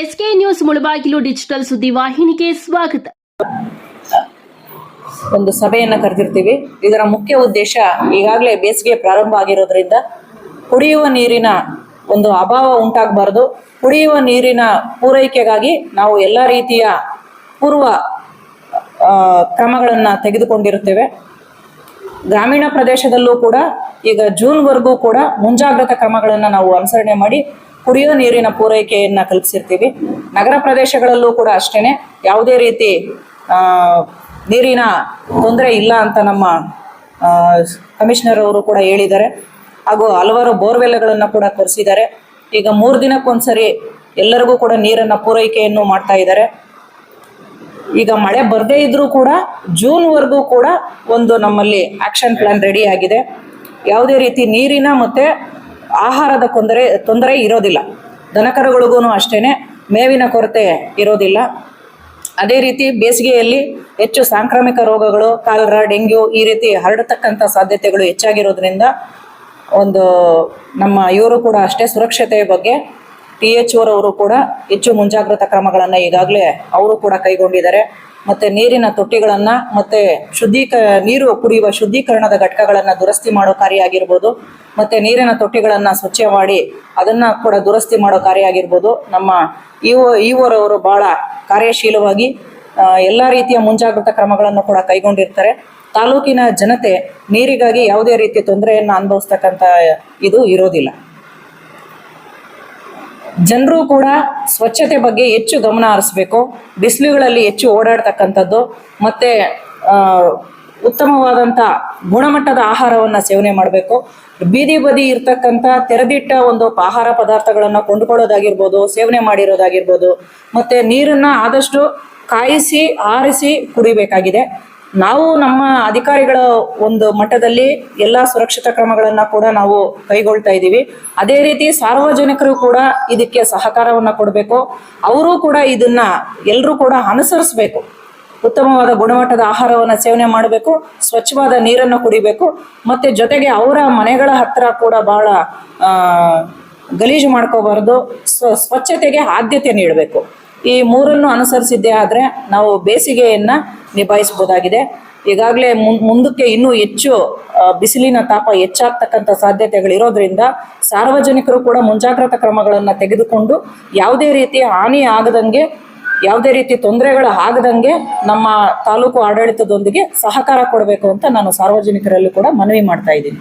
S K news Mulbagal digital ಸುದ್ದಿವಾಹಿನಿಗೆ ಸ್ವಾಗತ. ಒಂದು ಸಭೆಯನ್ನ ಕರೆದಿರ್ತೀವಿ. ಇದರ ಮುಖ್ಯ ಉದ್ದೇಶ ಈಗಾಗಲೇ ಬೇಸಿಗೆ ಪ್ರಾರಂಭ ಆಗಿರೋದ್ರಿಂದ ಕುಡಿಯುವ ನೀರಿನ ಒಂದು ಅಭಾವ ಉಂಟಾಗಬಾರ್ದು. ಕುಡಿಯುವ ನೀರಿನ ಪೂರೈಕೆಗಾಗಿ ನಾವು ಎಲ್ಲ ರೀತಿಯ ಪೂರ್ವ ಕ್ರಮಗಳನ್ನ ತೆಗೆದುಕೊಂಡಿರುತ್ತೇವೆ. ಗ್ರಾಮೀಣ ಪ್ರದೇಶದಲ್ಲೂ ಕೂಡ ಈಗ ಜೂನ್ವರೆಗೂ ಕೂಡ ಮುಂಜಾಗ್ರತಾ ಕ್ರಮಗಳನ್ನು ನಾವು ಅನುಸರಣೆ ಮಾಡಿ ಕುಡಿಯೋ ನೀರಿನ ಪೂರೈಕೆಯನ್ನು ಕಲ್ಪಿಸಿರ್ತೀವಿ. ನಗರ ಪ್ರದೇಶಗಳಲ್ಲೂ ಕೂಡ ಅಷ್ಟೇನೆ. ಯಾವುದೇ ರೀತಿ ನೀರಿನ ತೊಂದರೆ ಇಲ್ಲ ಅಂತ ನಮ್ಮ ಕಮಿಷನರ್ ಅವರು ಕೂಡ ಹೇಳಿದ್ದಾರೆ. ಹಾಗೂ ಹಲವಾರು ಬೋರ್ವೆಲ್ಗಳನ್ನು ಕೂಡ ಕೊರೆಸಿದ್ದಾರೆ. ಈಗ ಮೂರು ದಿನಕ್ಕೊಂದ್ಸರಿ ಎಲ್ಲರಿಗೂ ಕೂಡ ನೀರನ್ನು ಪೂರೈಕೆಯನ್ನು ಮಾಡ್ತಾ ಇದ್ದಾರೆ. ಈಗ ಮಳೆ ಬರದೇ ಇದ್ರೂ ಕೂಡ ಜೂನ್ವರೆಗೂ ಕೂಡ ಒಂದು ನಮ್ಮಲ್ಲಿ ಆಕ್ಷನ್ ಪ್ಲಾನ್ ರೆಡಿ ಆಗಿದೆ. ಯಾವುದೇ ರೀತಿ ನೀರಿನ ಮತ್ತೆ ಆಹಾರದ ಕೊಂದರೆ, ತೊಂದರೆ ಇರೋದಿಲ್ಲ. ದನಕರುಗಳಿಗೂ ಅಷ್ಟೇ ಮೇವಿನ ಕೊರತೆ ಇರೋದಿಲ್ಲ. ಅದೇ ರೀತಿ ಬೇಸಿಗೆಯಲ್ಲಿ ಹೆಚ್ಚು ಸಾಂಕ್ರಾಮಿಕ ರೋಗಗಳು, ಕಾಲರ, ಡೆಂಗ್ಯೂ ಈ ರೀತಿ ಹರಡತಕ್ಕಂಥ ಸಾಧ್ಯತೆಗಳು ಹೆಚ್ಚಾಗಿರೋದ್ರಿಂದ ಒಂದು ನಮ್ಮ ಇವರು ಕೂಡ ಅಷ್ಟೇ ಸುರಕ್ಷತೆಯ ಬಗ್ಗೆ ಟಿ ಎಚ್ ಓರವರು ಕೂಡ ಹೆಚ್ಚು ಮುಂಜಾಗ್ರತಾ ಕ್ರಮಗಳನ್ನು ಈಗಾಗಲೇ ಅವರು ಕೂಡ ಕೈಗೊಂಡಿದ್ದಾರೆ. ಮತ್ತೆ ನೀರಿನ ತೊಟ್ಟಿಗಳನ್ನು, ಮತ್ತೆ ಶುದ್ಧೀಕ, ನೀರು ಕುಡಿಯುವ ಶುದ್ಧೀಕರಣದ ಘಟಕಗಳನ್ನು ದುರಸ್ತಿ ಮಾಡೋ ಕಾರ್ಯ ಆಗಿರ್ಬೋದು, ಮತ್ತೆ ನೀರಿನ ತೊಟ್ಟಿಗಳನ್ನು ಸ್ವಚ್ಛ ಮಾಡಿ ಅದನ್ನ ಕೂಡ ದುರಸ್ತಿ ಮಾಡೋ ಕಾರ್ಯ ಆಗಿರ್ಬೋದು. ನಮ್ಮ ಇಒ, ಇಒರವರು ಬಹಳ ಕಾರ್ಯಶೀಲವಾಗಿ ಎಲ್ಲಾ ಎಲ್ಲ ರೀತಿಯ ಮುಂಜಾಗ್ರತಾ ಕ್ರಮಗಳನ್ನು ಕೂಡ ಕೈಗೊಂಡಿರ್ತಾರೆ. ತಾಲೂಕಿನ ಜನತೆ ನೀರಿಗಾಗಿ ಯಾವುದೇ ರೀತಿಯ ತೊಂದರೆಯನ್ನು ಅನುಭವಿಸ್ತಕ್ಕಂಥ ಇದು ಇರೋದಿಲ್ಲ. ಜನರು ಕೂಡ ಸ್ವಚ್ಛತೆ ಬಗ್ಗೆ ಹೆಚ್ಚು ಗಮನ ಹರಿಸ್ಬೇಕು. ಬಿಸಿಲುಗಳಲ್ಲಿ ಹೆಚ್ಚು ಓಡಾಡ್ತಕ್ಕಂಥದ್ದು, ಮತ್ತೆ ಉತ್ತಮವಾದಂಥ ಗುಣಮಟ್ಟದ ಆಹಾರವನ್ನು ಸೇವನೆ ಮಾಡಬೇಕು. ಬೀದಿ ಬದಿ ಇರ್ತಕ್ಕಂಥ ತೆರೆದಿಟ್ಟ ಒಂದು ಆಹಾರ ಪದಾರ್ಥಗಳನ್ನು ಕೊಂಡುಕೊಳ್ಳೋದಾಗಿರ್ಬೋದು, ಸೇವನೆ ಮಾಡಿರೋದಾಗಿರ್ಬೋದು, ಮತ್ತು ನೀರನ್ನು ಆದಷ್ಟು ಕಾಯಿಸಿ, ಆರಿಸಿ ಕುಡಿಬೇಕಾಗಿದೆ. ನಾವು ನಮ್ಮ ಅಧಿಕಾರಿಗಳ ಒಂದು ಮಟ್ಟದಲ್ಲಿ ಎಲ್ಲ ಸುರಕ್ಷತಾ ಕ್ರಮಗಳನ್ನ ಕೂಡ ನಾವು ಕೈಗೊಳ್ತಾ ಇದ್ದೀವಿ. ಅದೇ ರೀತಿ ಸಾರ್ವಜನಿಕರು ಕೂಡ ಇದಕ್ಕೆ ಸಹಕಾರವನ್ನ ಕೊಡಬೇಕು. ಅವರು ಕೂಡ ಇದನ್ನ ಎಲ್ಲರೂ ಕೂಡ ಅನುಸರಿಸಬೇಕು. ಉತ್ತಮವಾದ ಗುಣಮಟ್ಟದ ಆಹಾರವನ್ನು ಸೇವನೆ ಮಾಡಬೇಕು. ಸ್ವಚ್ಛವಾದ ನೀರನ್ನು ಕುಡಿಬೇಕು. ಮತ್ತೆ ಜೊತೆಗೆ ಅವರ ಮನೆಗಳ ಹತ್ತಿರ ಕೂಡ ಬಹಳ ಗಲೀಜು ಮಾಡ್ಕೋಬಾರ್ದು. ಸ್ವ, ಸ್ವಚ್ಛತೆಗೆ ಆದ್ಯತೆ ನೀಡಬೇಕು. ಈ ಮೂರನ್ನು ಅನುಸರಿಸಿದ್ದೇ ಆದರೆ ನಾವು ಬೇಸಿಗೆಯನ್ನ ನಿಭಾಯಿಸಬಹುದಾಗಿದೆ. ಈಗಾಗಲೇ ಮುಂದಕ್ಕೆ ಇನ್ನೂ ಹೆಚ್ಚು ಬಿಸಿಲಿನ ತಾಪ ಹೆಚ್ಚಾಗ್ತಕ್ಕಂಥ ಸಾಧ್ಯತೆಗಳಿರೋದ್ರಿಂದ ಸಾರ್ವಜನಿಕರು ಕೂಡ ಮುಂಜಾಗ್ರತಾ ಕ್ರಮಗಳನ್ನು ತೆಗೆದುಕೊಂಡು ಯಾವುದೇ ರೀತಿಯ ಹಾನಿ ಆಗದಂಗೆ, ಯಾವುದೇ ರೀತಿ ತೊಂದರೆಗಳು ಆಗದಂಗೆ ನಮ್ಮ ತಾಲೂಕು ಆಡಳಿತದೊಂದಿಗೆ ಸಹಕಾರ ಕೊಡಬೇಕು ಅಂತ ನಾನು ಸಾರ್ವಜನಿಕರಲ್ಲಿ ಕೂಡ ಮನವಿ ಮಾಡ್ತಾ ಇದ್ದೀನಿ.